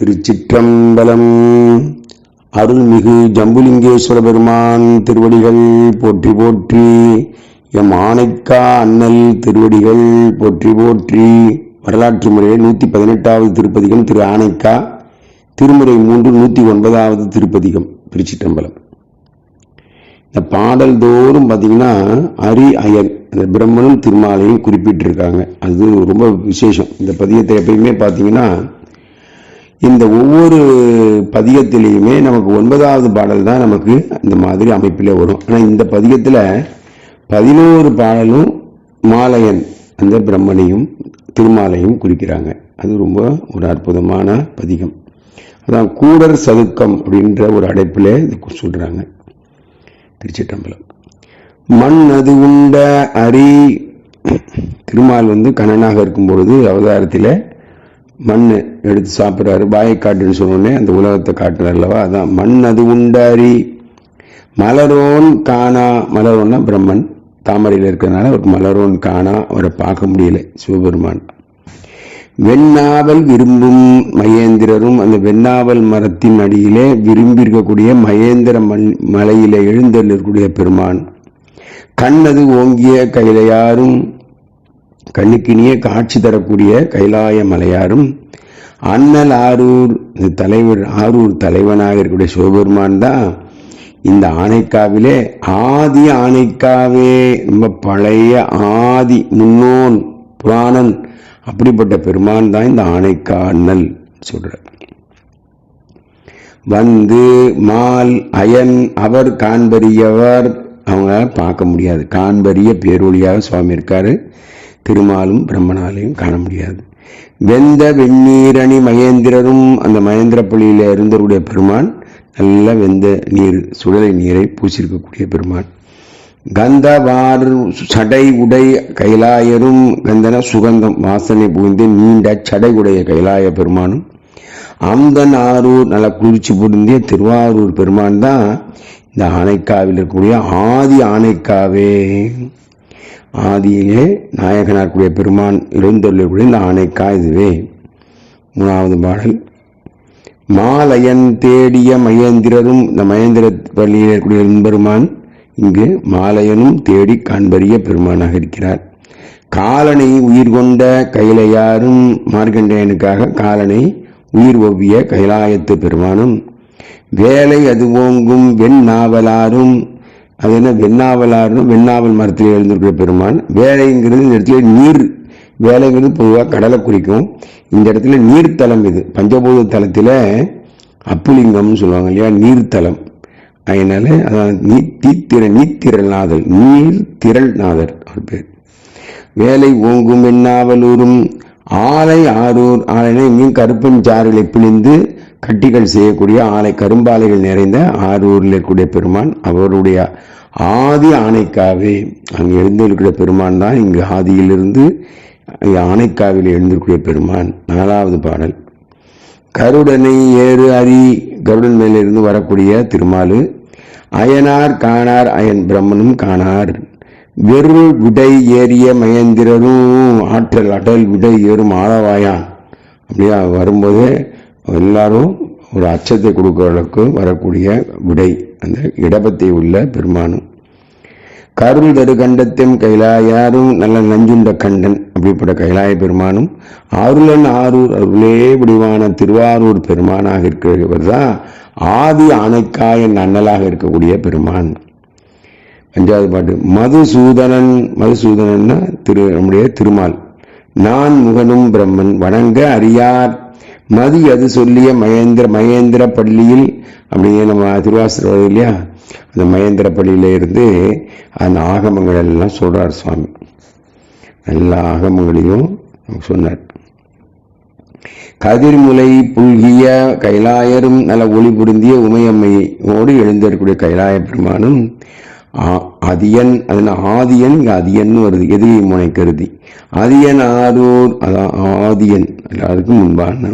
திருச்சிற்றம்பலம். அருள்மிகு ஜம்புலிங்கேஸ்வர பெருமான் திருவடிகள் போற்றி போற்றி எம் ஆனைக்கா அண்ணல் திருவடிகள் போற்றி போற்றி. வரலாற்று முறையில் நூற்றி பதினெட்டாவது திருப்பதிகம் திரு ஆனைக்கா திருமுறை மூன்று நூற்றி ஒன்பதாவது திருப்பதிகம் திருச்சிற்றம்பலம். இந்த பாடல் தோறும் பார்த்தீங்கன்னா அரி அயல் அந்த பிரம்மனும் திருமாலையும் குறிப்பிட்டிருக்காங்க. அது ரொம்ப விசேஷம். இந்த பதியத்தை எப்பயுமே பார்த்தீங்கன்னா இந்த ஒவ்வொரு பதிகத்திலையுமே நமக்கு ஒன்பதாவது பாடல் தான் நமக்கு இந்த மாதிரி அமைப்பில் வரும். ஆனால் இந்த பதிகத்தில் பதினோரு பாடலும் மாலையன் அந்த பிரம்மனையும் திருமாலையும் குறிக்கிறாங்க. அது ரொம்ப ஒரு அற்புதமான பதிகம். அதான் கூடர் சதுக்கம் அப்படின்ற ஒரு அடைப்பில் இது சொல்கிறாங்க திருச்சிட்டம்பலம் மண் அது உண்ட அரி. திருமால் வந்து கண்ணனாக இருக்கும் பொழுது அவதாரத்தில் மண் எடுத்து சாப்பிட்றாரு. பாயை காட்டுன்னு சொன்னோடனே அந்த உலகத்தை காட்டுறாரு அல்லவா? அதான் மண் அது உண்டாரி மலரோன் காணா. மலரோன்னா பிரம்மன். தாமரையில் இருக்கிறதுனால ஒரு மலரோன் காணா. அவரை பார்க்க முடியல. சிவபெருமான். வெண்ணாவல் விரும்பும் மகேந்திரரும் அந்த வெண்ணாவல் மரத்தின் அடியிலே விரும்பி இருக்கக்கூடிய மகேந்திர மல் மலையிலே எழுந்தருளக்கூடிய பெருமான். கண்ணது ஓங்கிய கைலையாரும் கண்ணுக்கினிய காட்சி தரக்கூடிய கைலாய மலையாரும் அண்ணல் ஆரூர் இந்த தலைவர் ஆரூர் தலைவனாக இருக்கக்கூடிய சிவபெருமான் தான் இந்த ஆனைக்காவிலே ஆதி ஆனைக்காவே ரொம்ப பழைய ஆதி முன்னோன் புராணன் அப்படிப்பட்ட பெருமான் தான் இந்த ஆணைக்கா அண்ணல் சொல்றார். வந்து மால் அயன் அவர் காண்பரியவர் அவங்க பார்க்க முடியாது. காண்பரிய பேரொழியாக சுவாமி இருக்காரு. திருமாலும் பிரம்மனாலையும் காண முடியாது. வெந்த வெந்நீரணி மகேந்திரரும் அந்த மகேந்திர பள்ளியில் இருந்தவருடைய பெருமான் நல்ல வெந்த நீர் சுடலை நீரை பூசியிருக்கக்கூடிய பெருமான். கந்தவார் சடை உடை கைலாயரும் கந்தன சுகந்தம் வாசனை புகுந்து நீண்ட சடை உடைய கைலாய பெருமானும் அம்தன் ஆரூர் நல்ல குளிர்ச்சி பொருந்திய திருவாரூர் பெருமான் தான் இந்த ஆனைக்காவில் இருக்கக்கூடிய ஆதி ஆனைக்காவே. ஆதியிலே நாயகனார் பெருமான் இருந்தொழில் இந்த ஆணைக்கா இதுவே. மூணாவது பாடல். மாலயன் தேடிய மகேந்திரரும் இந்த மகேந்திர பள்ளியில் இருக்கக்கூடிய பெருமான் இங்கு மாலையனும் தேடி காண்பறிய பெருமானாக இருக்கிறார். காலனை உயிர் கொண்ட கைலையாரும் மார்க்கண்டேயனுக்காக காலனை உயிர் ஒவ்விய கைலாயத்து பெருமானும் வேலை அது ஓங்கும் வெண் நாவலாரும் அது என்ன? வெண்ணாவலார்னு வெண்ணாவல் மரத்தில் எழுந்திருக்கிற பெருமான். வேலைங்கிறது இந்த இடத்துல நீர் வேலைங்கிறது பொதுவாக கடலை குறிக்கும். இந்த இடத்துல நீர்த்தலம் இது. பஞ்சபூத தலத்தில் அப்புலிங்கம்னு சொல்லுவாங்க இல்லையா? நீர்த்தலம். அதனால அதான் நீ தீத்திர நாதல் நீர் திரள் நாதர் அவர் பேர். வேலை ஓங்கும் எண்ணாவலூரும் ஆலை ஆரூர் ஆலைனா இங்கேயும் கருப்பன் சாறுகளை பிழிந்து கட்டிகள் செய்யக்கூடிய ஆலை கரும்பாலைகள் நிறைந்த ஆரூரில் இருக்கக்கூடிய பெருமான் அவருடைய ஆதி ஆணைக்காவே அங்கே எழுந்திருக்கிற பெருமான் தான் இங்கு ஆதியிலிருந்து ஆணைக்காவில் எழுந்திருக்கிற பெருமான். நாலாவது பாடல். கருடனை ஏறு அரி கருடன் மேலிருந்து வரக்கூடிய திருமாலு அயனார் காணார் அயன் பிரம்மனும் காணார். வெறு விடை ஏறிய மகேந்திரரும் ஆற்றல் அடல் விடை ஏறும் ஆளவாயான் அப்படியா வரும்போது எல்லாரும் ஒரு அச்சத்தை கொடுக்குற அளவுக்கு வரக்கூடிய விடை அந்த இடபத்தை உள்ள பெருமானும். கருள் தரு கண்டத்தையும் கைலாயாரும் நல்ல நஞ்சுண்ட கண்டன் அப்படிப்பட்ட கைலாய பெருமானும். அருளன் ஆரூர் அருளே விடிவான திருவாரூர் பெருமானாக இருக்கிறவர் தான் ஆதி அணைக்காயன் அண்ணலாக இருக்கக்கூடிய பெருமான். அஞ்சாவது பாட்டு மதுசூதனன் மதுசூதனன்னா திரு நம்முடைய திருமால். நான் முகனும் பிரம்மன் வணங்க அறியார் மதி அது சொல்லிய மகேந்திர மகேந்திர பள்ளியில் அப்படியே நம்ம திருவாசர் இல்லையா? அந்த மகேந்திர பள்ளியில இருந்து அந்த ஆகமங்கள் எல்லாம் சொல்றார் சுவாமி. எல்லா ஆகமங்களையும் சொன்னார். கதிர்முலை புல்கிய கைலாயரும் நல்ல ஒளி புரிந்திய உமையம்மையோடு எழுந்திருக்கக்கூடிய கைலாய பெருமானும் அதியன் அதன் ஆதியன் அதியன் வருது. எதிரி முனை கருதி. அதியன் ஆரூர் அதான் ஆதியன். எல்லாருக்கும் முன்பான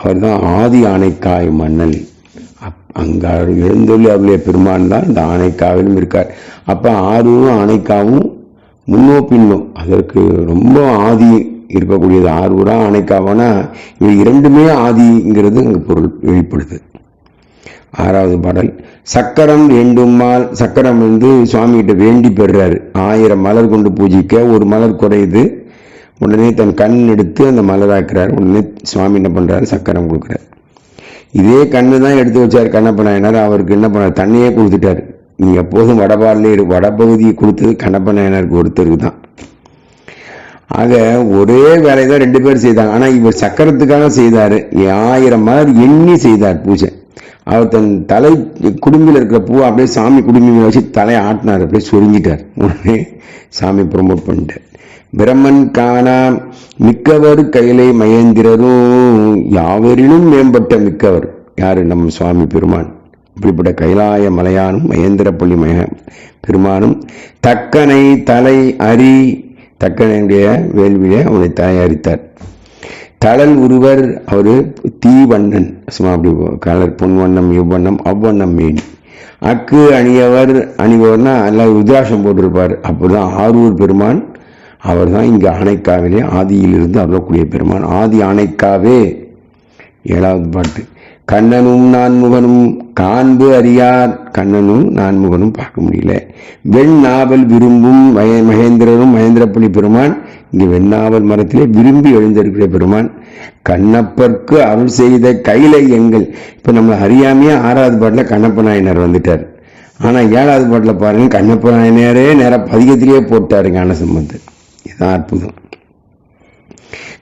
அவர் தான் ஆதி ஆணைக்காய் மன்னன். அங்க எழுந்தொழி அவருடைய பெருமான் தான் இந்த ஆணைக்காவிலும் இருக்கார். அப்போ ஆரூரும் ஆணைக்காவும் முன்னோ பின்னோ அதற்கு ரொம்ப ஆதி இருக்கக்கூடியது. ஆரூரா அணைக்காவானா இவை இரண்டுமே ஆதிங்கிறது அங்கு பொருள் வெளிப்படுது. ஆறாவது பாடல் சக்கரம் வேண்டுமால் சக்கரம் வந்து சுவாமிகிட்ட வேண்டி பெறுறாரு. ஆயிரம் மலர் கொண்டு பூஜிக்க ஒரு மலர் குறையுது. உடனே தன் கண் எடுத்து அந்த மலராக்குறாரு. உடனே சுவாமி என்ன பண்ணுறாரு சக்கரம் கொடுக்குறாரு. இதே கண்ணு தான் எடுத்து வச்சார் கண்ணப்ப நாயனார் அவருக்கு என்ன பண்ணார் தண்ணியே கொடுத்துட்டாரு. நீ எப்போதும் வடபாடிலே இரு. வடபகுதியை கொடுத்தது கண்ணப்ப நாயனாருக்கு ஒருத்தருக்கு தான். ஆக ஒரே வேலையை தான் ரெண்டு பேர் செய்தாங்க. ஆனால் இவர் சக்கரத்துக்காக செய்தார். ஆயிரம் மலர் எண்ணி செய்தார் பூஜை. அவர் தன் தலை குடும்பில் இருக்கிற பூவை அப்படியே சாமி குடும்பி வச்சு தலையை ஆட்டினார். அப்படியே சொரிஞ்சிட்டார் உடனே சாமி ப்ரொமோட் பண்ணிட்டார். பிரம்மன் காணாம் மிக்கவர் கையிலே மகேந்திரரும் யாவரிலும் மேம்பட்ட மிக்கவர். யாரு? நம்ம சுவாமி பெருமான். இப்படிப்பட்ட கைலாய மலையானும் மயந்திரப்பள்ளி மய பெருமானும் தக்கனை தலை அரி தக்கனுடைய வேள்வியை அவனை தயாரித்தார். தளல் ஒருவர் அவர் தீவண்ணன். சும்மா அப்படி கலர் பொன்வண்ணம் இவ்வண்ணம் அவ்வண்ணம் மீன். அக்கு அணியவர் அணிபவர்னா எல்லாம் ருத்ராட்சம் போட்டிருப்பார். அப்போதான் ஆரூர் பெருமான் அவர் தான் இங்கே ஆணைக்காவிலே ஆதியிலிருந்து அருளக்கூடிய பெருமான். ஆதி ஆணைக்காவே ஏழாவது பாட்டு. கண்ணனும் நான்முகனும் காண்பு அறியார். கண்ணனும் நான்முகனும் பார்க்க முடியல. வெண்ணாவல் விரும்பும் மகே மகேந்திரனும் மகேந்திரப்பள்ளி பெருமான். இங்கே வெண்ணாவல் மரத்திலே விரும்பி எழுந்திருக்கிற பெருமான். கண்ணப்பர்க்கு அருள் செய்த கைலை எங்கள். இப்போ நம்மளை அறியாமையே ஆறாவது பாட்டில் கண்ணப்ப நாயனார் வந்துட்டார். ஆனால் ஏழாவது பாட்டில் பாருங்க கண்ணப்ப நாயனாரே நேராக பதிகத்திலேயே போட்டாரு ஞான அற்புதம்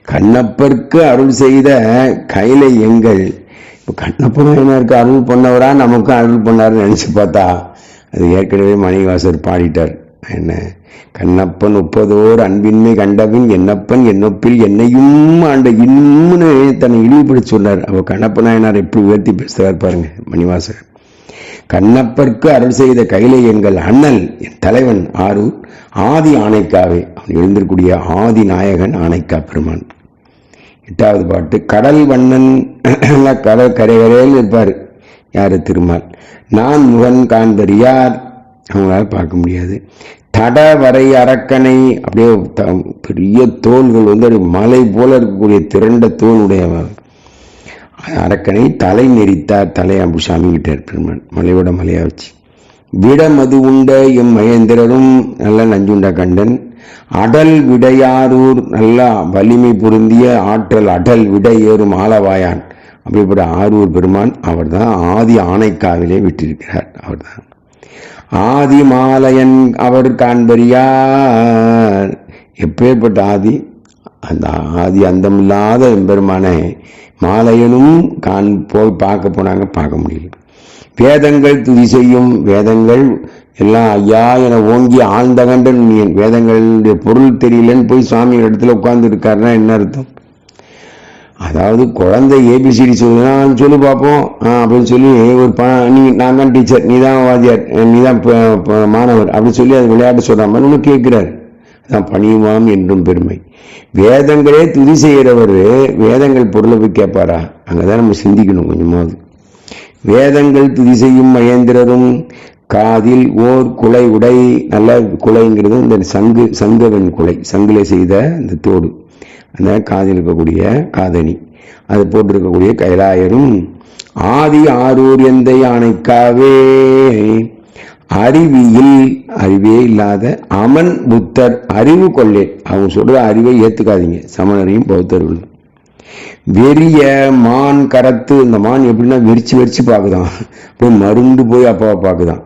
கண்ணப்பருக்கு அருள் செய்த கைலை எங்கள். இப்போ கண்ணப்ப நாயனருக்கு அருள் பண்ணவரா நமக்கும் அருள் பண்ணாருன்னு நினச்சி பார்த்தா அது ஏற்கனவே மணிவாசர் பாடிட்டார். என்ன? கண்ணப்பன் ஒப்பதோர் அன்பின்மை கண்டபின் என்னப்பன் என்னொப்பில் என்னையும் ஆண்ட இன்னும்னு தன்னை இழிவுபடுத்தி சொன்னார். அவ கண்ணப்ப நாயனார் எப்படி உயர்த்தி பேசுகிறார் பாருங்க மணிவாசர். கண்ணப்பர்க்கு அருள் செய்த கைலை எங்கள் அண்ணல் என் தலைவன் ஆரூர் ஆதி ஆணைக்காவே அவன் எழுந்திருக்கூடிய ஆதி நாயகன் ஆணைக்கா பெருமான். எட்டாவது பாட்டு கடல் வண்ணன் கடல் கரைகரையில் இருப்பார். யாரு? திருமால். நான் முகன் காண்பறியார். அவங்களால பார்க்க முடியாது. தட வரை அரக்கனை அப்படியே பெரிய தோள்கள் வந்து மலை போல இருக்கக்கூடிய திரண்ட தோல் உடையவர் அரக்கனை தலை நெறித்தார் தலையாம்பு சாமி விட்டார் பெருமான் மலையோட மலையா வச்சு விட மது உண்ட எம் மகேந்திரரும் நல்ல நஞ்சுண்ட கண்டன். அடல் விடையாரூர் நல்லா வலிமை பொருந்திய ஆற்றல் அடல் விடை ஏறும் ஆலவாயான். அப்படிப்பட்ட ஆரூர் பெருமான் அவர் தான் ஆதி ஆணைக்காவிலே விட்டிருக்கிறார் அவர் தான் ஆதி மாலையன் அவர் காண்பறியார். எப்பேற்பட்ட ஆதி? அந்த ஆதி அந்தமில்லாத எம்பெருமானை மாலையனும் காண் போய் பார்க்க போனாங்க பார்க்க முடியல. வேதங்கள் துதி செய்யும் வேதங்கள் எல்லாம் ஐயா என ஓங்கி ஆழ்ந்த கண்டன் வேதங்களுடைய பொருள் தெரியலன்னு போய் சுவாமி இடத்துல உட்கார்ந்து இருக்காருன்னா என்ன அர்த்தம்? அதாவது குழந்தை ஏபிசிடி சொல்லுன்னா சொல்லி பார்ப்போம் அப்படின்னு சொல்லி ஒரு ப நீ நான் தான் டீச்சர் நீ தான் வாத்தியார் நீ தான் மாணவர் அப்படின்னு சொல்லி அது விளையாட்டு சொல்கிறாம ஒன்று கேட்குறாரு. தான் பணியுமாம் என்றும் பெருமை. வேதங்களே துதி செய்கிறவர் வேதங்கள் பொருளை போய் கேட்பாரா? அங்கே தான் நம்ம சிந்திக்கணும் கொஞ்சமாவது. வேதங்கள் துதி செய்யும் மகேந்திரரும் காதில் ஓர் குலை உடை நல்ல குலைங்கிறது இந்த சங்கு சங்கவன் குலை சங்கிலே செய்த இந்த தோடு. அந்த காதில் இருக்கக்கூடிய காதணி. அது போட்டிருக்கக்கூடிய கைலாயரும் ஆதி ஆரூர் எந்த யானைக்காவே அறிவியில் அறிவே இல்லாத அமன் புத்தர் அறிவு கொள்ளேன் அவங்க சொல்ற அறிவை ஏத்துக்காதீங்க. சமணரையும் பௌத்தர்களும் வெறிய மான் கரத்து இந்த மான் எப்படின்னா வெறிச்சு வெறிச்சு பார்க்குதான். போய் மருந்து போய் அப்பாவை பார்க்குதான்.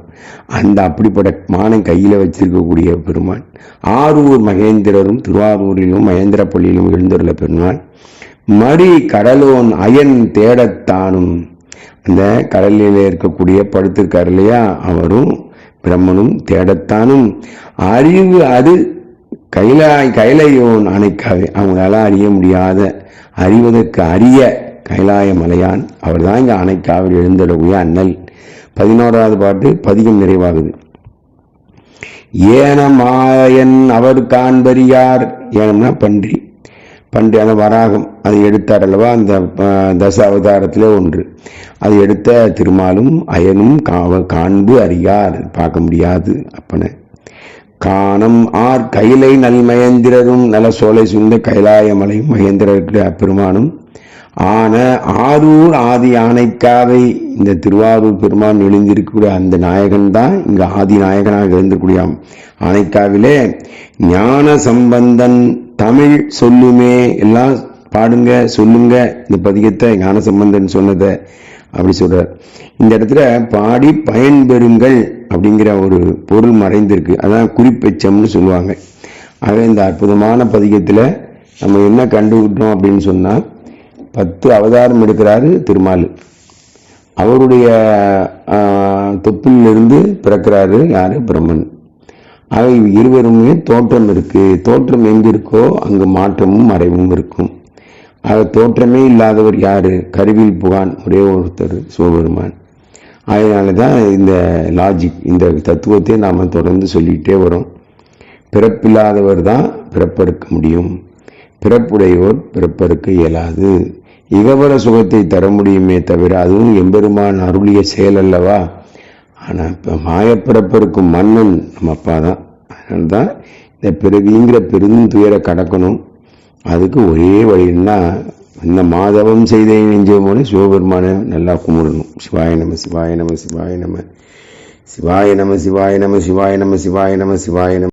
அந்த அப்படிப்பட்ட மானை கையில் வச்சிருக்கக்கூடிய பெருமான் ஆரூர் மகேந்திரரும் திருவாரூரிலும் மகேந்திர பள்ளியிலும் எழுந்துள்ள பெருமான் மறி கடலோன் அயன் தேடத்தானும். அந்த கடலில் இருக்கக்கூடிய படுத்திருக்கார் இல்லையா? அவரும் பிரம்மனும் தேடத்தானும். அறிவு அது கைலாய் கைலையோன் அணைக்காவே அவங்களால அறிய முடியாத அறிவதற்கு அரிய கைலாய மலையான். அவர் தான் இங்கே அணைக்காவில் எழுந்தடக்கூடிய அண்ணல். பதினோராவது பாட்டு பதிகம் நிறைவாகுது. ஏன மாயன் அவர் காண்பறியார். ஏனம்னா பன்றி. பண்டையான அந்த வராகம். அதை எடுத்தார் அல்லவா? அந்த தச அவதாரத்திலே ஒன்று. அதை எடுத்த திருமாலும் அயனும் காண்பு அறியார். பார்க்க முடியாது அப்பனை. காணம் ஆர் கைலை நல்மயந்திரரும் நல சோலை சுந்த கைலாயமலையும் மகேந்திர அப்பெருமானும் ஆன ஆரூர் ஆதி ஆனைக்காவை இந்த திருவாரூர் பெருமான் எழுந்திருக்கக்கூடிய அந்த நாயகன் தான் இங்க ஆதி நாயகனாக எழுந்திருக்கூடிய ஆனைக்காவிலே ஞான சம்பந்தன் தமிழ் சொல்லுமே எல்லாம் பாடுங்க சொல்லுங்க. இந்த பதிகத்தை ஞானசம்பந்தன் சொன்னதை அப்படி சொல்றார். இந்த இடத்துல பாடி பயன்பெறுங்கள் அப்படிங்கிற ஒரு பொருள் மறைந்திருக்கு. அதான் குறிப்பெச்சம்னு சொல்லுவாங்க. ஆக இந்த அற்புதமான பதிகத்தில் நம்ம என்ன கண்டுகிட்டோம் அப்படின்னு சொன்னால் பத்து அவதாரம் எடுக்கிறாரு திருமால். அவருடைய தொப்பிலிருந்து பிறக்கிறாரு யார்? பிரம்மன். ஆக இருவருமே தோற்றம் இருக்கு. தோற்றம் எங்கே இருக்கோ அங்கு மாற்றமும் மறைவும் இருக்கும். ஆக தோற்றமே இல்லாதவர் யாரு? கருவில் புகான் ஒரே ஒருத்தர் சிவபெருமான். அதனால தான் இந்த லாஜிக் இந்த தத்துவத்தை நாம் தொடர்ந்து சொல்லிகிட்டே வரோம். பிறப்பில்லாதவர் தான் பிறப்பறுக்க முடியும். பிறப்புடையோர் பிறப்பறுக்க இயலாது. இகவர சுகத்தை தர முடியுமே தவிர அதுவும் எம்பெருமான் அருளிய செயல் அல்லவா? ஆனால் இப்போ மாயப்பிறப்பிருக்கும் மன்னன் நம்ம அப்பா தான். தான் இந்த பிறவிங்கிற பெருந்துயரை கடக்கணும். அதுக்கு ஒரே வழின்னா இந்த மாதவம் செய்த நெஞ்சமோனே சிவபெருமானை நல்லா கும்பிடணும். சிவாய நம சிவாய நம சிவாய நம. சிவாய நம சிவாய நம சிவாய நம சிவாய நம சிவாய நம.